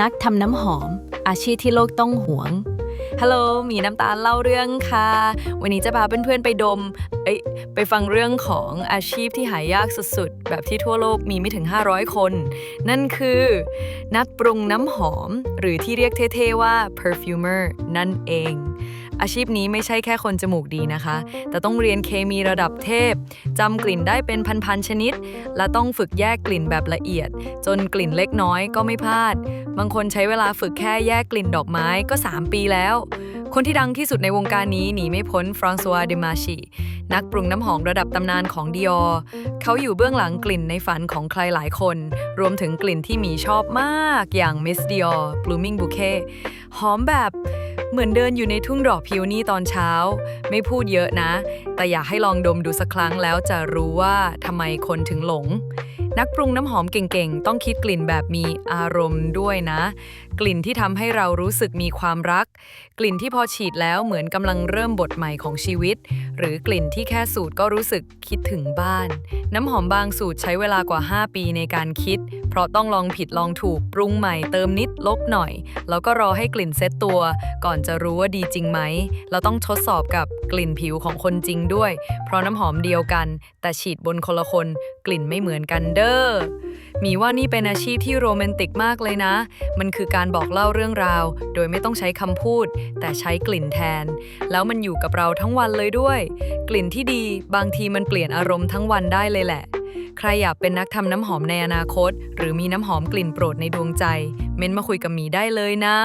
นักทำน้ำหอม อาชีพที่โลกต้องหวง ฮัลโหล มีน้ำตาลเล่าเรื่องค่ะ วันนี้จะพาเพื่อนๆไปดม เอ้ยไปฟังเรื่องของอาชีพที่หายากสุดๆ แบบที่ทั่วโลกมีไม่ถึง 500 คน นั่นคือ นักปรุงน้ำหอม หรือที่เรียกเท่ๆว่า perfumer นั่นเอง อาชีพนี้ไม่ใช่แค่คนจมูกดีนะคะ แต่ต้องเรียนเคมีระดับเทพจำกลิ่นได้เป็นพันๆชนิด และต้องฝึกแยกกลิ่นแบบละเอียด จนกลิ่นเล็กน้อยก็ไม่พลาด บางคนใช้เวลาฝึกแค่แยกกลิ่นดอกไม้ก็ 3 ปีแล้ว คนที่ดังที่สุดในวงการนี้หนีไม่พ้นฟรองซัวเดมาชีนักปรุงน้ำหอมระดับตำนานของดิออเขาอยู่เบื้องหลังกลิ่นในฝันของใครหลายคน รวมถึงกลิ่นที่หมีชอบมากอย่าง Miss Dior Blooming Bouquet หอมแบบเหมือนเดินอยู่ในทุ่งดอกพิวนี่ตอนเช้า ไม่พูดเยอะนะ แต่อยากให้ลองดมดูสักครั้งแล้วจะรู้ว่าทำไมคนถึงหลง นักปรุงน้ำหอมเก่งๆ ต้องคิดกลิ่นแบบมีอารมณ์ด้วยนะ กลิ่นที่ทำให้เรารู้สึกมีความรัก กลิ่นที่พอฉีดแล้วเหมือนกำลังเริ่มบทใหม่ของชีวิต หรือกลิ่นที่แค่สูตรก็รู้สึกคิดถึงบ้าน น้ำหอมบางสูตรใช้เวลากว่า 5 ปีในการคิด ราะต้องลองผิดลองถูกปรุงใหม่เติมนิดลบหน่อย แล้วก็รอให้กลิ่นเซตตัว ก่อนจะรู้ว่าดีจริงไหม เราต้องทดสอบกับกลิ่นผิวของคนจริงด้วย เพราะน้ำหอมเดียวกัน แต่ฉีดบนคนละคนกลิ่นไม่เหมือนกันเด้อมีว่านี่เป็นอาชีพที่โรแมนติกมากเลยนะ มันคือการบอกเล่าเรื่องราว โดยไม่ต้องใช้คำพูด แต่ใช้กลิ่นแทน แล้วมันอยู่กับเราทั้งวันเลยด้วย กลิ่นที่ดีบางทีมันเปลี่ยนอารมณ์ทั้งวันได้เลยแหละ ใครอยากเป็นนักทำน้ำหอมในอนาคต หรือมีน้ำหอมกลิ่นโปรดในดวงใจ เม้นมาคุยกับหมีได้เลยนะ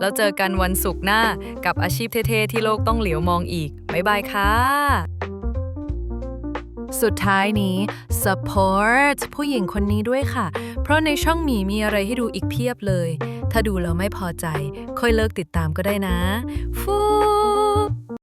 แล้วเจอกันวันศุกร์หน้ากับอาชีพเท่ๆที่โลกต้องเหลียวมองอีก บ๊ายบายค่ะสุดท้ายนี้ support ผู้หญิงคนนี้ด้วยค่ะ เพราะในช่องหมีมีอะไรให้ดูอีกเพียบเลย ถ้าดูแล้วไม่พอใจ ค่อยเลิกติดตามก็ได้นะ ฟู